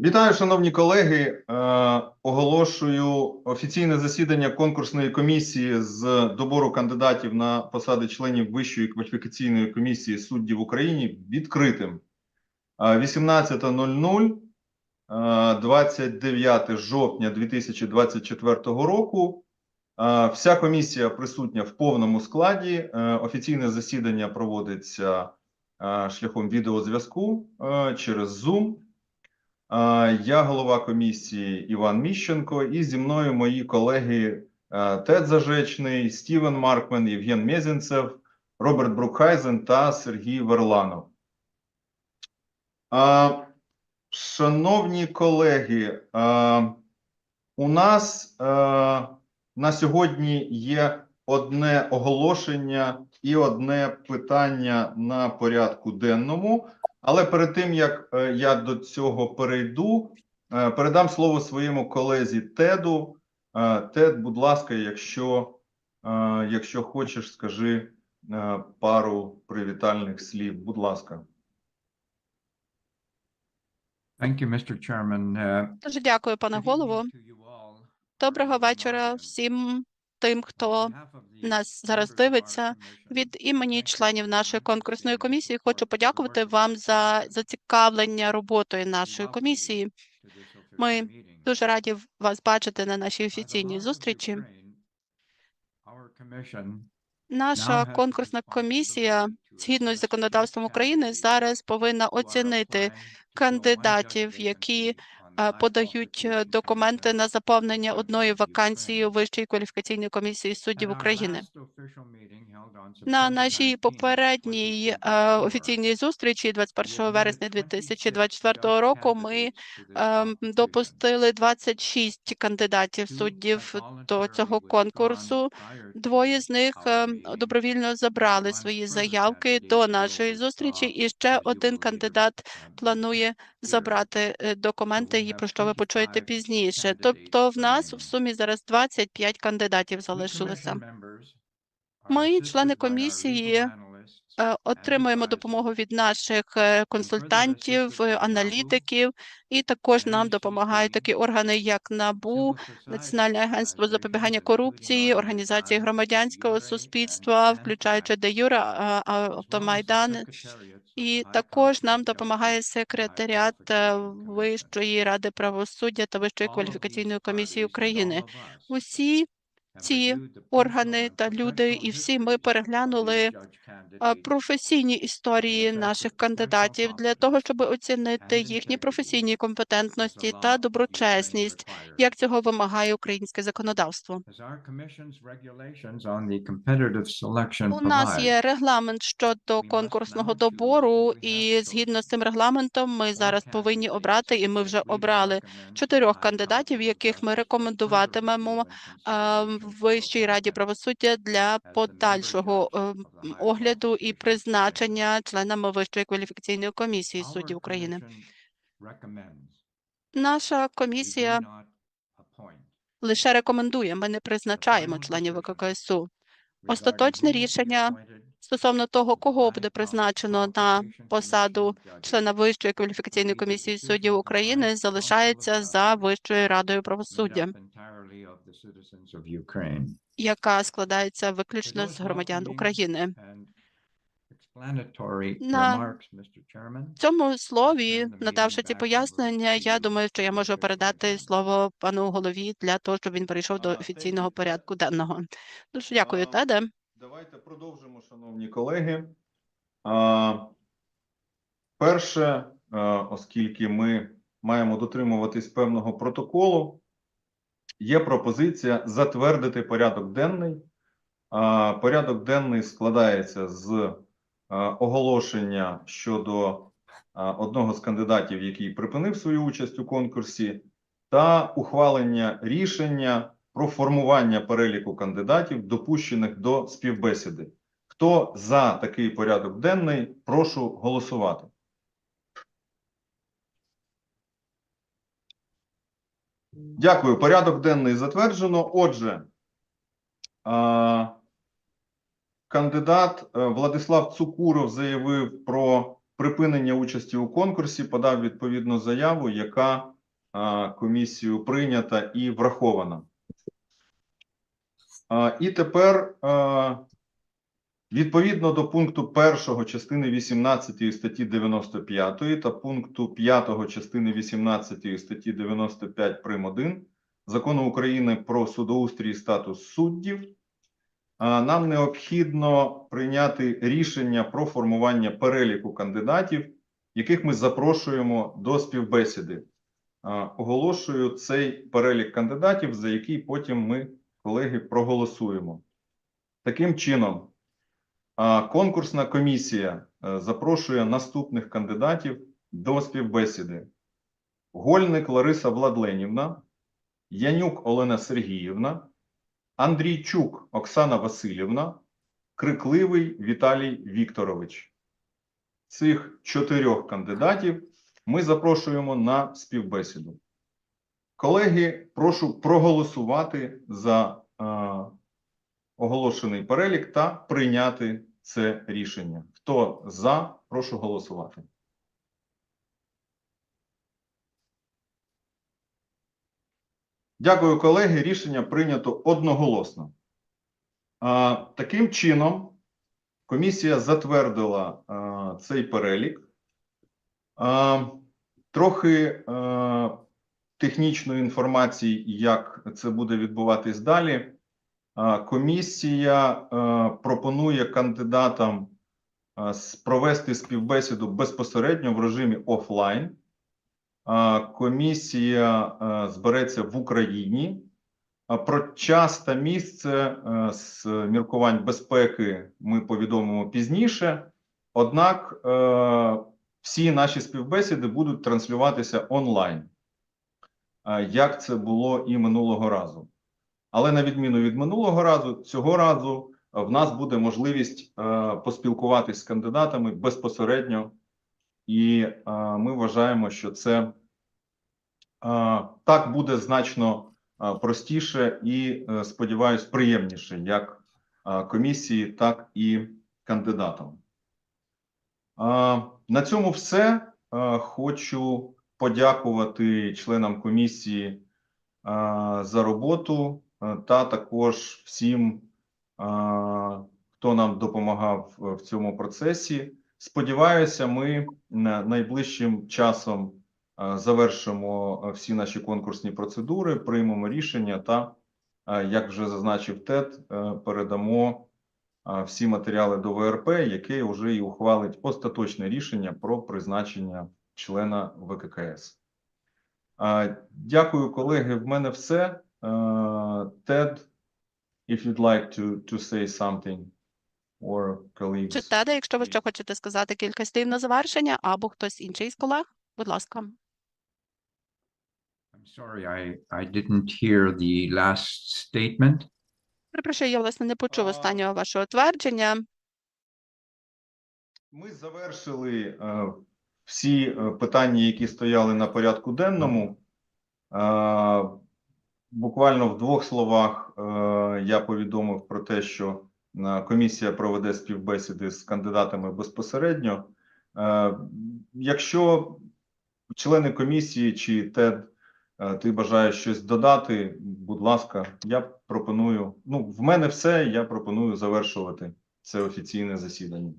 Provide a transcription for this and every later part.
Вітаю, шановні колеги. Е, Оголошую офіційне засідання конкурсної комісії з добору кандидатів на посади членів Вищої кваліфікаційної комісії суддів в Україні відкритим. Е, 18.00, е, 29 жовтня 2024 року. Е, Вся комісія присутня в повному складі. Е, Офіційне засідання проводиться е, шляхом відеозв'язку е, через Zoom. Я голова комісії Іван Міщенко, і зі мною мої колеги е, Тед Зажечний, Стівен Маркмен, Євген Мезенцев, Роберт Брукхайзен та Сергій Верланов. Шановні колеги, у нас е, на сьогодні є одне оголошення і одне питання на порядку денному. Але перед тим як е, я до цього перейду, е, передам слово своєму колезі Теду. Е, Тед, будь ласка, якщо, якщо хочеш, скажи пару привітальних слів. Будь ласка. Thank you, Mr. Chairman. Uh, Дуже дякую, пане голово. Доброго вечора всім тим, хто нас зараз дивиться. від імені членів нашої конкурсної комісії хочу подякувати вам за зацікавлення роботою нашої комісії. Ми. Дуже раді вас бачити на нашій офіційній зустрічі. Наша конкурсна комісія, згідно з законодавством України, зараз повинна оцінити кандидатів, які подають е, документи на заповнення одної вакансії. Вищій кваліфікаційній комісії суддів України. На нашій попередній е, 2024, офіційній зустрічі we 21 admitted вересня 26 2024 judge року ми ем, допустили 26 кандидатів суддів до цього конкурсу. Двоє з них ем, добровільно забрали свої заявки до нашої зустрічі, і ще один кандидат планує. Забрати е, документи, і про що ви почуєте пізніше. Тобто в нас в сумі зараз 25 кандидатів залишилося. are Ми, члени комісії, Отримуємо допомогу від наших е, консультантів, е, аналітиків, і також нам допомагають такі органи, як НАБУ, Національне агентство запобігання корупції, організації громадянського суспільства, включаючи де Юра, Автомайдан. І також нам допомагає секретаріат е, Вищої ради правосуддя та Вищої кваліфікаційної комісії України. Усі ці органи та люди, і всі ми переглянули професійні історії наших кандидатів для того, щоб оцінити їхні професійні компетентності та доброчесність, як цього вимагає українське законодавство. У нас є регламент щодо конкурсного добору, і згідно з цим регламентом, ми зараз повинні обрати, і ми вже обрали чотирьох кандидатів, яких ми рекомендуватимемо Вищій раді правосуддя для подальшого е, огляду і призначення членами Вищої кваліфікаційної комісії суддів України. Наша комісія лише рекомендує, ми не призначаємо членів ВККСУ. Остаточне рішення Стосовно того, кого буде призначено на посаду члена Вищої кваліфікаційної комісії суддів України, залишається за Вищою радою правосуддя, яка складається виключно з громадян України. На цьому слові, надавши ці пояснення, я думаю, що я можу передати слово пану голові для того, щоб він перейшов до офіційного порядку денного. Дуже дякую, Теде. Давайте продовжимо, шановні колеги. Перше, оскільки ми маємо дотримуватись певного протоколу, є пропозиція затвердити порядок денний. Порядок денний складається з оголошення щодо одного з кандидатів, який припинив свою участь у конкурсі, та ухвалення рішення про формування переліку кандидатів, допущених до співбесіди. Хто за такий порядок денний, прошу голосувати. Дякую. Порядок денний затверджено. Отже, кандидат е, Владислав Цукуров заявив про припинення участі у конкурсі подав відповідну заяву, яка а, комісією прийнята і врахована. І тепер відповідно до пункту 1 частини 18 статті 95 та пункту 5 частини 18 статті 95 прим. 1 Закону України про судоустрій і статус суддів нам необхідно прийняти рішення про формування переліку кандидатів, яких ми запрошуємо до співбесіди. Оголошую цей перелік кандидатів, за який потім ми, колеги, проголосуємо. Таким чином, конкурсна комісія е, запрошує наступних кандидатів до співбесіди: Гольник Лариса Владленівна, Янюк Олена Сергіївна, Андрійчук Оксана Васильівна, Крикливий Віталій Вікторович. Цих чотирьох кандидатів ми запрошуємо на співбесіду. Колеги, прошу проголосувати за е, оголошений перелік та прийняти це рішення. Хто за, прошу голосувати. Дякую, колеги. Рішення прийнято одноголосно. А, таким чином, комісія затвердила а, цей перелік. А, трохи а, технічної інформації, як це буде відбуватись далі. Комісія пропонує кандидатам провести співбесіду безпосередньо в режимі офлайн. Комісія е, збереться в Україні. Про час та місце е, з міркувань безпеки ми повідомимо пізніше. Однак е, всі наші співбесіди будуть транслюватися онлайн, е, як це було і минулого разу. Але на відміну від минулого разу, цього разу е, в нас буде можливість е, поспілкуватись з кандидатами безпосередньо і е, ми вважаємо, що це так буде значно простіше і, сподіваюсь, приємніше як комісії, так і кандидатам. На цьому все. Хочу подякувати членам комісії е, за роботу е, та також всім, е, хто нам допомагав в цьому процесі. Сподіваюся, ми найближчим часом завершимо всі наші конкурсні процедури, приймемо рішення та, як вже зазначив ТЕД, передамо всі матеріали до ВРП, яке вже і ухвалить остаточне рішення про призначення члена ВККС. Дякую, колеги. В мене все. Тед, if you'd like to, to say something, or colleagues. Чи Теда, якщо ви ще хочете сказати кілька слів на завершення, або хтось інший з колег, будь ласка. I'm sorry, I, I didn't hear the last statement. Перепрошую, я власне не почув А. останнього вашого твердження. Ми завершили е, всі е, питання, які стояли на порядку денному. Е, буквально в двох словах е, я повідомив про те, що комісія проведе співбесіди з кандидатами безпосередньо. Якщо члени комісії чи ТЕД, ти бажаєш щось додати, будь ласка, я пропоную. Ну, в мене все. Я пропоную завершувати це офіційне засідання.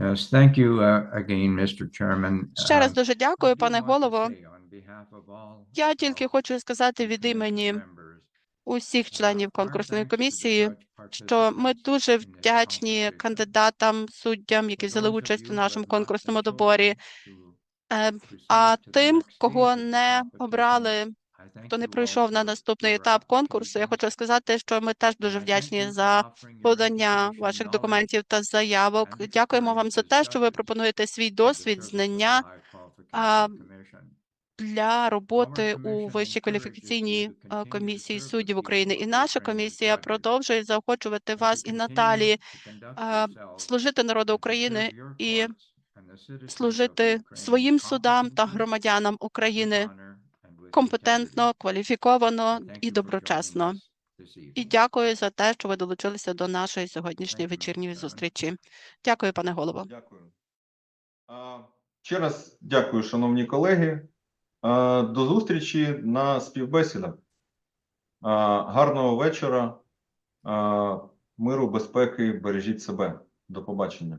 Yes, thank you uh, again, Mr. Chairman. Ще раз Um, дуже дякую, пане голово. Я тільки хочу сказати від імені усіх uh, членів конкурсної комісії, що ми дуже вдячні кандидатам, суддям, які взяли участь у нашому конкурсному доборі. Е, А тим, кого не обрали, хто не пройшов на наступний етап конкурсу, я хочу сказати, що ми теж дуже вдячні за подання ваших документів та заявок. Дякуємо вам за те, що ви пропонуєте свій досвід, знання для роботи у Вищій кваліфікаційній е, комісії суддів України. І наша комісія продовжує заохочувати вас і е, yourselves служити народу України і служити своїм судам та громадянам України компетентно, кваліфіковано і доброчесно. І дякую за те, що ви долучилися до нашої сьогоднішньої вечірньої зустрічі. Дякую, пане голово. Дякую. Ще раз дякую, шановні колеги. До зустрічі на співбесідах. Гарного вечора, миру, безпеки, бережіть себе. До побачення.